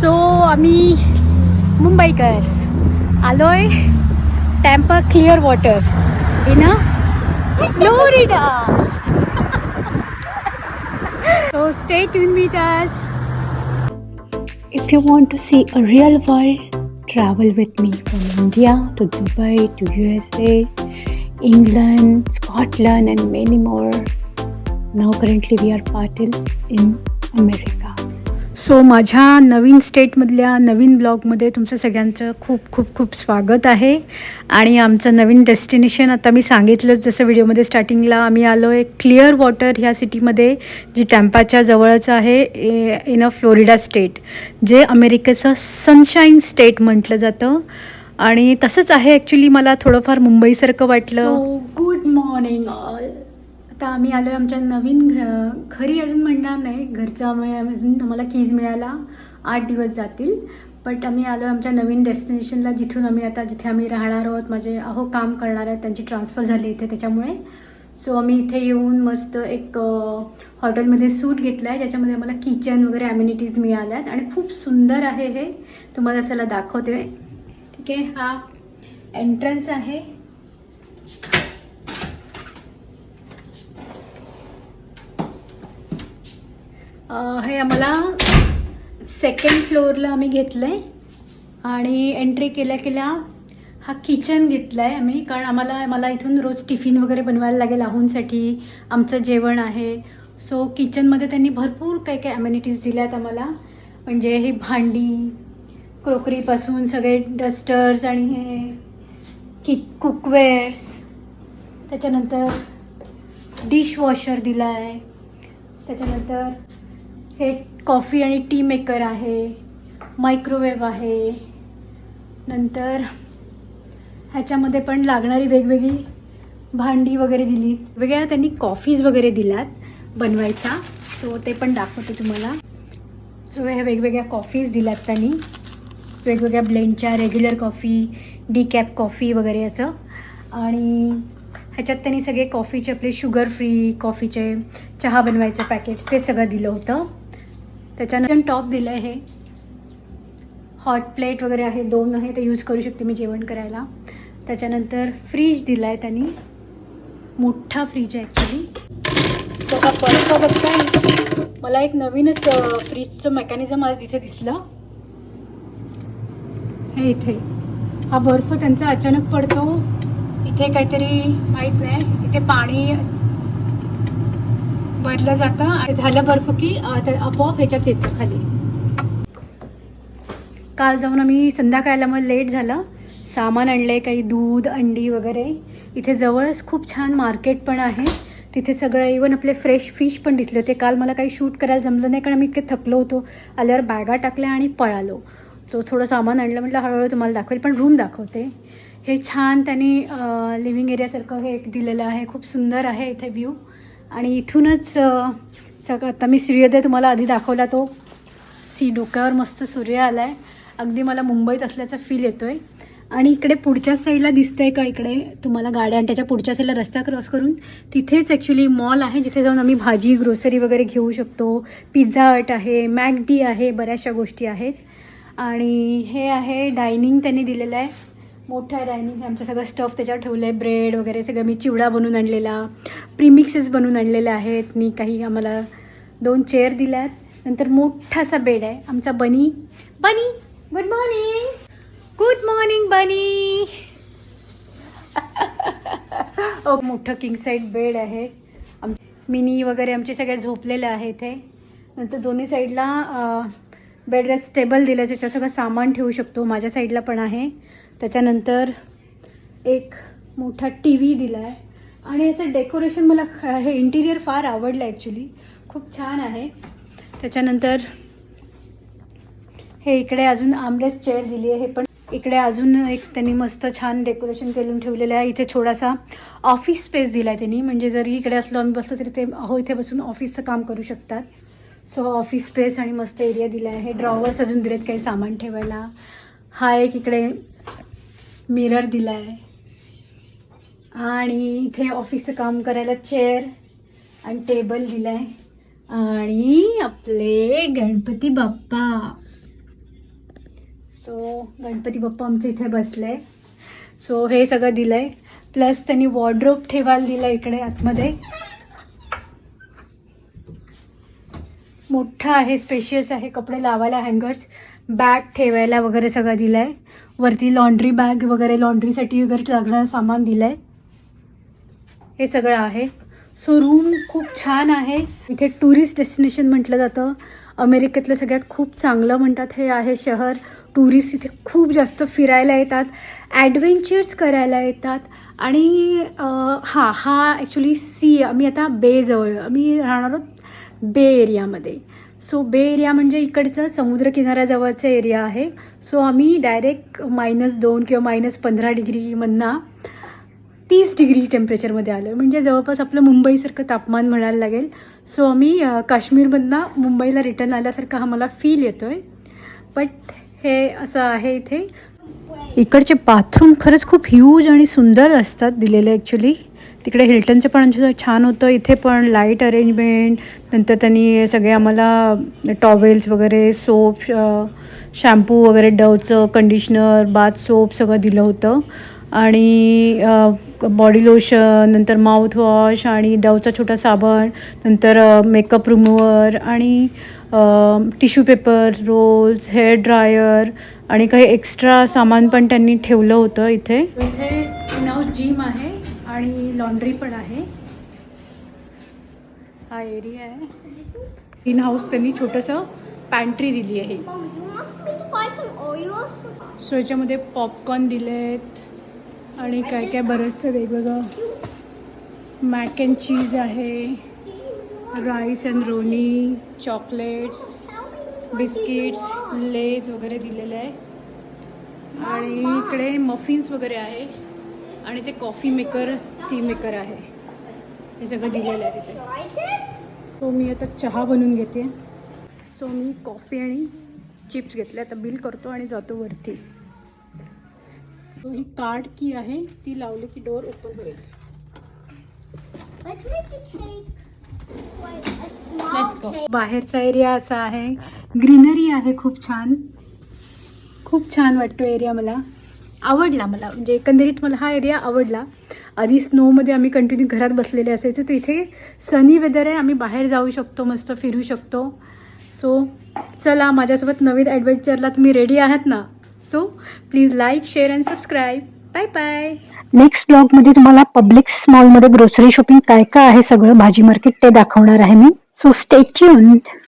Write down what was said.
So आम्ही मुंबईकर आलोय Tampa Clearwater in Florida so stay tune with us If you want to see a real world, travel with me from India to Dubai to USA, England, Scotland, and many more. Now, currently, we are parted in America. So माझ्या नवीन स्टेटमधल्या नवीन ब्लॉगमध्ये तुमचं सगळ्यांचं खूप खूप खूप स्वागत आहे. आणि आमचं नवीन डेस्टिनेशन आता मी सांगितलंच जसं व्हिडिओमध्ये स्टार्टिंगला आम्ही आलो आहे क्लिअर वॉटर ह्या सिटीमध्ये जी टॅम्पाच्या जवळच आहे इन अ फ्लोरिडा स्टेट जे अमेरिकेचं सनशाईन स्टेट म्हटलं जातं. आणि तसंच आहे ॲक्च्युली मला थोडंफार मुंबईसारखं वाटलं. गुड मॉर्निंग ऑल आता आम्ही आलो आमच्या नवीन घ घरी अजून म्हणणार नाही. घरचा अजून आम्हाला कीज मिळायला आठ दिवस जातील. बट आम्ही आलो आमच्या नवीन डेस्टिनेशनला जिथून आम्ही आता जिथे आम्ही राहणार आहोत. माझे अहो काम करणार आहेत. त्यांची ट्रान्सफर झाली इथे त्याच्यामुळे. सो आम्ही इथे येऊन मस्त एक हॉटेलमध्ये सूट घेतला आहे ज्याच्यामध्ये आम्हाला किचन वगैरे ॲम्युनिटीज मिळाल्या आहेत आणि खूप सुंदर आहे हे. तुम्हाला चला दाखवते. ठीक आहे? हा. एंट्रन्स आहे. हे आम्हाला सेकंड फ्लोअरला आम्ही घेतलं आहे आणि एंट्री केल्या केल्या हा किचन घेतला आहे आम्ही. कारण आम्हाला मला इथून रोज टिफिन वगैरे बनवायला लागेल आहूंसाठी आमचं जेवण आहे. सो किचनमध्ये त्यांनी भरपूर काही काही ॲम्युनिटीज दिल्या आहेत आम्हाला. म्हणजे हे भांडी क्रोकरीपासून सगळे डस्टर्स आणि हे कि कुकवेअर्स त्याच्यानंतर डिशवॉशर दिला आहे त्याच्यानंतर हे कॉफी आणि टी मेकर आहे मायक्रोवेव्ह आहे. नंतर ह्याच्यामध्ये पण लागणारी वेगवेगळी भांडी वगैरे दिली. वेगळ्या त्यांनी कॉफीज वगैरे दिल्यात बनवायच्या. सो ते पण दाखवते तुम्हाला. सो ह्या वेगवेगळ्या कॉफीज दिल्यात त्यांनी. वेगवेगळ्या ब्लेंडच्या regular coffee decaf coffee वगैरे असं. आणि ह्याच्यात त्यांनी सगळे कॉफीचे आपले शुगर फ्री कॉफीचे चहा बनवायचे पॅकेज ते सगळं दिलं होतं. त्याच्यानंतर टॉप दिलं आहे हे. हॉट प्लेट वगैरे आहे दोन आहे ते यूज करू शकते मी जेवण करायला. त्याच्यानंतर फ्रीज दिला आहे त्यांनी. मोठा फ्रीज आहे ॲक्च्युली तो हा बर्फ बघताय. मला एक नवीनच फ्रीजचं मेकॅनिझम आज इथे दिसलं. हे इथे. हा बर्फ त्यांचा अचानक पडतो. इथे काहीतरी माहीत नाही. इथे पाणी भरलं जातं झालं बर्फ की आपोआप ह्याच्यात येतं खाली. काल जाऊन आम्ही संध्याकाळला मग लेट झालं. सामान आणलं आहे काही दूध अंडी वगैरे. इथे जवळच खूप छान मार्केट पण आहे. तिथे सगळं इवन आपले फ्रेश फिश पण दिसले होते. काल मला काही शूट करायला जमलं नाही कारण आम्ही इतके थकलो होतो. आल्यावर बॅगा टाकल्या आणि पळालो. तो थोडं सामान आणलं म्हटलं हळूहळू तुम्हाला दाखवेल पण रूम दाखवते. हे छान त्यांनी लिव्हिंग एरियासारखं हे एक दिलेलं आहे. खूप सुंदर आहे इथे व्ह्यू आणि इथूनच सग आता मी सूर्योदय तुम्हाला आधी दाखवला तो सी डोक्यावर मस्त सूर्य आला आहे अगदी मला मुंबईत असल्याचा फील येतो आहे आणि इकडे पुढच्या साईडला दिसतं आहे का इकडे? तुम्हाला गाड्या आणि त्याच्या पुढच्या साईडला रस्ता क्रॉस करून. तिथेच ॲक्च्युली मॉल आहे जिथे जाऊन आम्ही भाजी ग्रोसरी वगैरे घेऊ शकतो. पिझ्झा हट आहे मॅकडी आहे बऱ्याचशा गोष्टी आहेत. आणि हे आहे डायनिंग त्यांनी दिलेलं आहे. मोठं आहे डायनिंग आमचं सगळं स्टफ त्याच्यावर ठेवलं आहे ब्रेड वगैरे सगळं मी चिवडा बनवून आणलेला. प्रीमिक्सेस बनवून आणलेले आहेत. मी काही आम्हाला दोन चेअर दिल्या आहेत नंतर मोठासा बेड आहे. आमचा बनी. बनी गुड मॉर्निंग गुड मॉर्निंग बनी. ओ oh, मोठं किंग साईड बेड आहे. आम मिनी वगैरे आमचे सगळे झोपलेले आहे इथे नंतर दोन्ही साईडला बेड रेस्ट टेबल दिलं आहे त्याच्यात सगळं सामान ठेवू शकतो. माझ्या साईडला पण आहे. त्याच्यानंतर एक मोठा टी व्ही दिला आहे आणि याचं डेकोरेशन मला ख- हे इंटिरियर फार आवडलं ॲक्च्युली खूप छान आहे. त्याच्यानंतर हे इकडे अजून आमलेस चेअर दिली आहे. हे पण इकडे अजून एक त्यांनी मस्त छान डेकोरेशन करून ठेवलेलं आहे. इथे थोडासा ऑफिस स्पेस दिला आहे त्यांनी. म्हणजे जरी इकडे असलो आम्ही बसलो तरी ते हो इथे बसून ऑफिसचं काम करू शकतात. सो ऑफिस स्पेस आणि मस्त एरिया दिला आहे ड्रॉवर्स अजून दिलेत काही सामान ठेवायला. हा एक इकडे मिरर दिला आहे आणि इथे ऑफिसचं काम करायला चेअर आणि टेबल दिला आहे आणि आपले गणपती बाप्पा. सो गणपती बाप्पा आमच्या इथे बसले सो हे सगळं दिलं आहे प्लस त्यांनी वॉर्ड्रोप ठेवायला दिलं इकडे आतमध्ये. मोठा आहे स्पेशियस आहे कपडे लावायला हँगर्स बॅग ठेवायला वगैरे सगळं दिलं आहे वरती लॉन्ड्री बॅग वगैरे लॉन्ड्रीसाठी वगैरे लागणारं सामान दिलं आहे हे सगळं आहे. सो रूम खूप छान आहे. इथे टुरिस्ट डेस्टिनेशन म्हटलं जातं. अमेरिकेतलं सगळ्यात खूप चांगलं म्हणतात हे आहे शहर. टुरिस्ट इथे खूप जास्त फिरायला येतात ॲडव्हेंचर्स करायला येतात. आणि हां हा हा ॲक्च्युली सी आम्ही आता बेजवळ आम्ही राहणार आहोत बे एरियामध्ये सो बे एरिया म्हणजे इकडचं समुद्रकिनाऱ्याजवळचं एरिया आहे. सो आम्ही डायरेक्ट मायनस दोन किंवा मायनस पंधरा डिग्रीमधनं तीस डिग्री टेम्परेचरमध्ये आलो आहे म्हणजे जवळपास आपलं मुंबईसारखं तापमान म्हणायला लागेल. सो आम्ही अ, काश्मीरमधनं मुंबईला रिटर्न आल्यासारखं हा मला फील येतो आहे बट हे असं आहे इथे. इकडचे बाथरूम खरंच खूप ह्यूज आणि सुंदर असतात दिलेले ॲक्च्युली तिकडे हिल्टनचं पण छान होतं. इथे पण लाइट अरेंजमेंट नंतर त्यांनी सगळे आम्हाला टॉवेल्स वगैरे सोप शॅम्पू वगैरे डवचं कंडिशनर बाथ सोप सगळं दिलं होतं. आणि बॉडी लोशन नंतर माउथवॉश आणि डवचा छोटा साबण नंतर मेकअप रिमूवर आणि tissue paper rolls hair dryer आणि काही एक्स्ट्रा सामान पण त्यांनी ठेवलं होतं इथे. इथे जिम आहे. आणि लॉन्ड्री पण आहे. हा एरिया आहे. ग्रीन हाऊस त्यांनी छोटंसं पॅन्ट्री दिली आहे. सो याच्यामध्ये पॉपकॉर्न दिले आहेत आणि काय काय बरंचसं वेगवेगळं मॅक अँड चीज आहे rice and roni chocolates biscuits Lay's वगैरे दिलेले आहे. आणि इकडे मफिन्स वगैरे आहे. आणि ते कॉफी मेकर टी मेकर आहे. हे सगळं दिलेलं आहे तिथे. सो मी आता चहा बनवून घेते. सो मी कॉफी आणि चिप्स घेतले आता बिल करतो आणि जातो वरती. सो ही कार्ड की आहे. ती लावली की डोअर ओपन होईल. बाहेरचा एरिया असा आहे. ग्रीनरी आहे. खूप छान. खूप छान वाटतो एरिया मला. आवडला मला. म्हणजे एकंदरीत मला हा एरिया आवडला. आधी स्नोमध्ये आम्ही कंटिन्यू घरात बसलेले असायचो. तर इथे सनी वेदर आहे. आम्ही बाहेर जाऊ शकतो मस्त फिरू शकतो. सो चला माझ्यासोबत नवीन ॲडव्हेंचरला तुम्ही रेडी आहात ना? So please like share and subscribe bye bye next ब्लॉगमध्ये तुम्हाला पब्लिक मॉलमध्ये ग्रोसरी शॉपिंग काय काय आहे सगळं भाजी मार्केट ते दाखवणार आहे मी. So stay tune